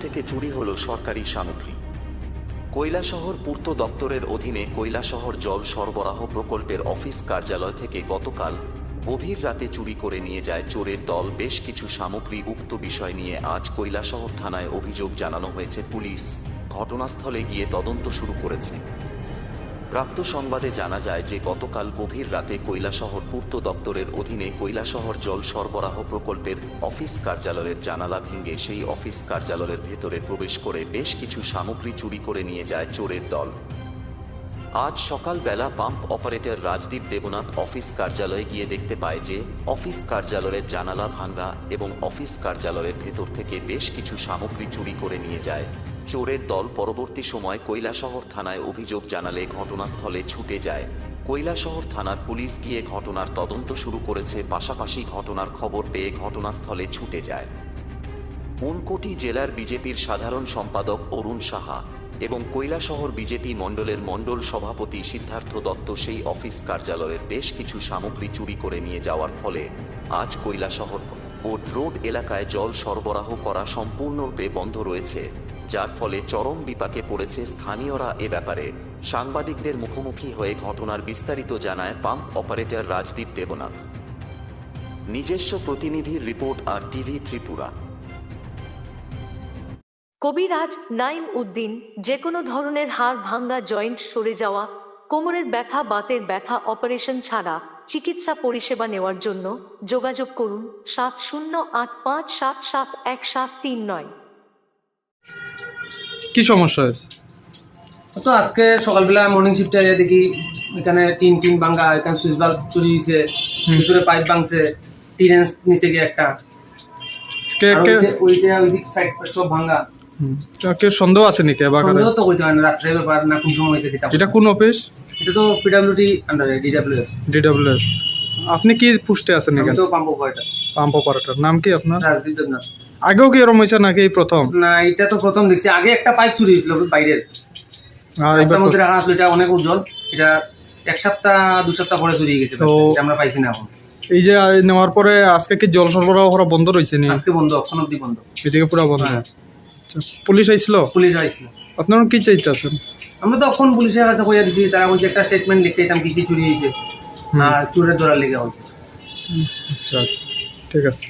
থেকে চুরি হল সরকারি সামগ্রী। কৈলাসহর পূর্ত দপ্তরের অধীনে কৈলাসহর জল সরবরাহ প্রকল্পের অফিস কার্যালয় থেকে গতকাল গভীর রাতে চুরি করে নিয়ে যায় চোরের দল। বেশ কিছু সামগ্রী উক্ত বিষয় নিয়ে আজ কৈলাসহর থানায় অভিযোগ জানানো হয়েছে পুলিশ। ঘটনাস্থলে গিয়ে তদন্ত শুরু করেছে। প্রাপ্ত সংবাদে জানা যায় যে গতকাল গভীর রাতে কৈলাসহর পূর্ত দপ্তরের অধীনে কৈলাসহর জল সরবরাহ প্রকল্পের অফিস কার্যালয়ের জানালা ভেঙে সেই অফিস কার্যালয়ের ভেতরে প্রবেশ করে বেশ কিছু সামগ্রী চুরি করে নিয়ে যায় চোরের দল। আজ সকালবেলা pump operator Rajdeep Debnath office কার্যালয়ে গিয়ে দেখতে পায় যে অফিস কার্যালয়ের জানালা ভাঙ্গা এবং অফিস কার্যালয়ের ভেতর থেকে বেশ কিছু সামগ্রী চুরি করে নিয়ে যায়। চোরের দল পরবর্তী সময় কৈলাসহর থানায় অভিযোগ জানালে ঘটনাস্থলে ছুটে যায়। কৈলাসহর থানার পুলিশ গিয়ে ঘটনার তদন্ত শুরু করেছে, পাশাপাশি ঘটনার খবর পেয়ে ঘটনাস্থলে ছুটে যায়। ঊনকোটি জেলার বিজেপির সাধারণ সম্পাদক অরুণ সাহা এবং কৈলাসহর বিজেপি মণ্ডলের মণ্ডল সভাপতি সিদ্ধার্থ দত্ত সেই অফিস কার্যালয়ের বেশ কিছু সামগ্রী চুরি করে নিয়ে যাওয়ার ফলে আজ কৈলাসহর ও রোড এলাকায় জল সরবরাহ করা সম্পূর্ণরূপে বন্ধ রয়েছে। যার ফলে চরম বিপাকে পড়েছে স্থানীয়রা এ ব্যাপারে। সাংবাদিকদের মুখোমুখি হয়ে ঘটনার বিস্তারিত জানায় পাম্প অপারেটর রাজদীপ দেবনাথ। নিজস্ব প্রতিনিধির রিপোর্ট আর টিভি ত্রিপুরা। কবিরাজ নাইম উদ্দিন যে কোনো ধরনের হাড় ভাঙ্গা জয়েন্ট সরে যাওয়া, কোমরের ব্যথা, বাতের ব্যথা, অপারেশন ছাড়া চিকিৎসা পরিষেবা নেওয়ার জন্য যোগাযোগ করুন সাত শূন্য আট পাঁচ সাত সাত এক সাত তিন নয়। কি সমস্যা হয়েছে? তো আজকে সকালবেলা মর্নিং শিফটে আইয়া দেখি এখানে টিন টিন ভাঙ্গা এখানে সুইচ বাল্ব চুরি হয়েছে ভিতরে পাইপ ভাঙছে টিন নিচে গিয়ে একটা। কে কে ওইটা- ওই দিক সাইড সব কে সন্দেহ আছে নাকি এবার সন্দেহ তো কইতে না রাত্রে ব্যাপার না কোন সময় হয়েছে কিতাব। এটা কোন অফিস এটা তো পিডাব্লিউডি আন্ডারে ডিডাব্লিউএস ডিডব্লিউএস আপনি কি পুষ্টে আছেন এখানে? তো পাম্প পাম্প অপারেটর নাম কি আপনার? রাজদীপ দেবনাথ। আগেও কি এরকম হয়েছে নাকি এই প্রথম? না এটা তো প্রথম দেখছি। আগে একটা পাইপ চুরি হয়েছিল বাইরের। আর রাস্তার মধ্যে রাখা আসলো এটা অনেক উজ্জ্বল। এটা এক সপ্তাহ দু সপ্তাহ পরে চুরি গেছে তো- আমরা পাইছি না এখন। এই যে নেওয়ার পরে আজকে কি জল সরবরাহ করা বন্ধ রয়েছে নি? আজকে বন্ধ অক্ষণ অব্দি বন্ধ। এদিকে পুরো বন্ধ। হ্যাঁ। আচ্ছা, পুলিশ আইছিল? পুলিশ আইছিল আপনারা কি চাইতেছেন? আমরা তো এখন পুলিশের কাছে কইয়া দিছি তারা বলছে একটা স্টেটমেন্ট লিখে দিতাম কি কি চুরি হয়েছে। আর চোরের ধরার লেগে হয়েছে আচ্ছা আচ্ছা। ঠিক আছে।